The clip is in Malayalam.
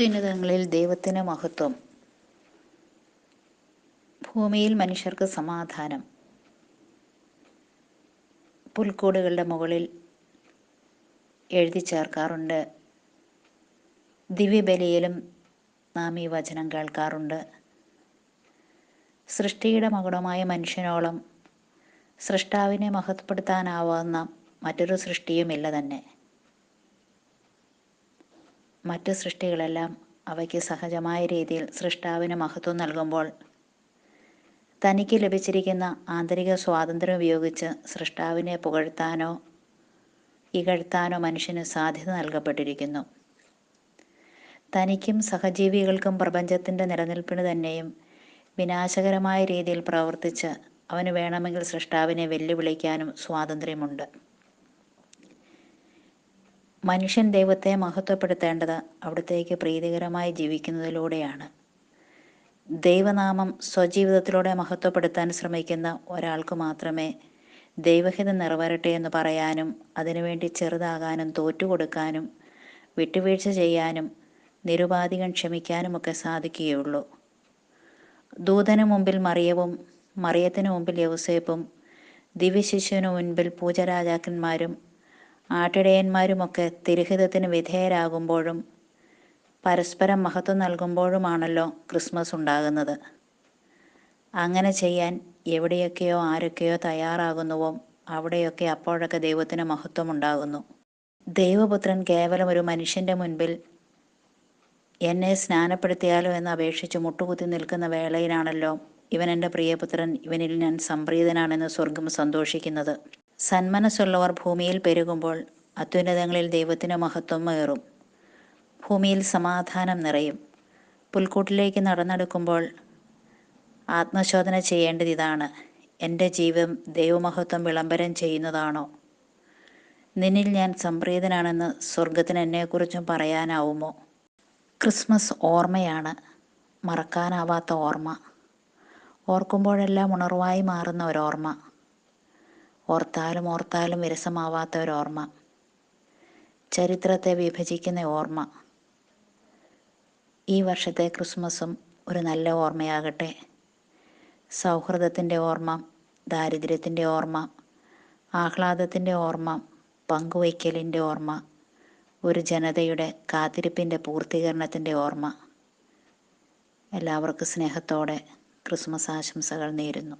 അത്യുന്നതങ്ങളിൽ ദൈവത്തിന് മഹത്വം. ഭൂമിയിൽ മനുഷ്യർക്ക് സമാധാനം. പുൽക്കൂടുകളുടെ മുകളിൽ എഴുതി ചേർക്കാറുണ്ട്. ദിവ്യബലിയിലും നാം ഈ വചനം കേൾക്കാറുണ്ട്. സൃഷ്ടിയുടെ മകുടമായ മനുഷ്യനോളം സൃഷ്ടാവിനെ മഹത്വപ്പെടുത്താനാവുന്ന മറ്റൊരു സൃഷ്ടിയുമില്ല തന്നെ. മറ്റ് സൃഷ്ടികളെല്ലാം അവയ്ക്ക് സഹജമായ രീതിയിൽ സൃഷ്ടാവിന് മഹത്വം നൽകുമ്പോൾ തനിക്ക് ലഭിച്ചിരിക്കുന്ന ആന്തരിക സ്വാതന്ത്ര്യം ഉപയോഗിച്ച് സൃഷ്ടാവിനെ പുകഴ്ത്താനോ ഇകഴ്ത്താനോ മനുഷ്യന് സാധ്യത നൽകപ്പെട്ടിരിക്കുന്നു. തനിക്കും സഹജീവികൾക്കും പ്രപഞ്ചത്തിന്റെ നിലനിൽപ്പിന് തന്നെയും വിനാശകരമായ രീതിയിൽ പ്രവർത്തിച്ച് അവന് വേണമെങ്കിൽ സൃഷ്ടാവിനെ വെല്ലുവിളിക്കാനും സ്വാതന്ത്ര്യമുണ്ട്. മനുഷ്യൻ ദൈവത്തെ മഹത്വപ്പെടുത്തേണ്ടത് അവിടത്തേക്ക് പ്രീതികരമായി ജീവിക്കുന്നതിലൂടെയാണ്. ദൈവനാമം സ്വജീവിതത്തിലൂടെ മഹത്വപ്പെടുത്താൻ ശ്രമിക്കുന്ന ഒരാൾക്ക് മാത്രമേ ദൈവഹിതം നിറവേറട്ടെ എന്ന് പറയാനും അതിനുവേണ്ടി ചെറുതാകാനും തോറ്റുകൊടുക്കാനും വിട്ടുവീഴ്ച ചെയ്യാനും നിരുപാധികം ക്ഷമിക്കാനുമൊക്കെ സാധിക്കുകയുള്ളൂ. ദൂതന് മുമ്പിൽ മറിയവും മറിയത്തിന് മുമ്പിൽ യൗസേപ്പും ദിവ്യശിശുവിന് മുൻപിൽ പൂജരാജാക്കന്മാരും ആട്ടിടയന്മാരുമൊക്കെ തിരുഹിതത്തിന് വിധേയരാകുമ്പോഴും പരസ്പരം മഹത്വം നൽകുമ്പോഴുമാണല്ലോ ക്രിസ്മസ് ഉണ്ടാകുന്നത്. അങ്ങനെ ചെയ്യാൻ എവിടെയൊക്കെയോ ആരൊക്കെയോ തയ്യാറാകുന്നുവോ അവിടെയൊക്കെ അപ്പോഴൊക്കെ ദൈവത്തിന് മഹത്വം ഉണ്ടാകുന്നു. ദൈവപുത്രൻ കേവലം ഒരു മനുഷ്യന്റെ മുൻപിൽ എന്നെ സ്നാനപ്പെടുത്തിയാലോ എന്ന് അപേക്ഷിച്ച് മുട്ടുകുത്തി നിൽക്കുന്ന വേളയിലാണല്ലോ ഇവൻ എന്റെ പ്രിയപുത്രൻ ഇവനിൽ ഞാൻ സംപ്രീതനാണെന്ന് സ്വർഗം സന്തോഷിക്കുന്നത്. സന്മനസ്സുള്ളവർ ഭൂമിയിൽ പെരുകുമ്പോൾ അത്യുന്നതങ്ങളിൽ ദൈവത്തിന് മഹത്വം ഏറും. ഭൂമിയിൽ സമാധാനം നിറയും. പുൽക്കൂട്ടിലേക്ക് നടന്നെടുക്കുമ്പോൾ ആത്മശോധന ചെയ്യേണ്ടത് ഇതാണ്. എന്റെ ജീവൻ ദൈവമഹത്വം വിളംബരം ചെയ്യുന്നതാണോ? നിന്നിൽ ഞാൻ സംപ്രീതനാണെന്ന് സ്വർഗത്തിന് എന്നെക്കുറിച്ചും പറയാനാവുമോ? ക്രിസ്മസ് ഓർമ്മയാണ് മറക്കാനാവാത്ത ഓർമ്മ. ഓർക്കുമ്പോഴെല്ലാം ഉണർവായി മാറുന്ന ഒരോർമ്മ. ഓർത്താലും ഓർത്താലും വിരസമാവാത്ത ഒരോർമ്മ. ചരിത്രത്തെ വിഭജിക്കുന്ന ഓർമ്മ. ഈ വർഷത്തെ ക്രിസ്മസും ഒരു നല്ല ഓർമ്മയാകട്ടെ. സൗഹൃദത്തിന്റെ ഓർമ്മ ദാരിദ്ര്യത്തിന്റെ ഓർമ്മ ആഹ്ലാദത്തിന്റെ ഓർമ്മ പങ്കുവയ്ക്കലിന്റെ ഓർമ്മ ഒരു ജനതയുടെ കാത്തിരിപ്പിന്റെ പൂർത്തീകരണത്തിന്റെ ഓർമ്മ. എല്ലാവർക്കും സ്നേഹത്തോടെ ക്രിസ്മസ് ആശംസകൾ നേരുന്നു.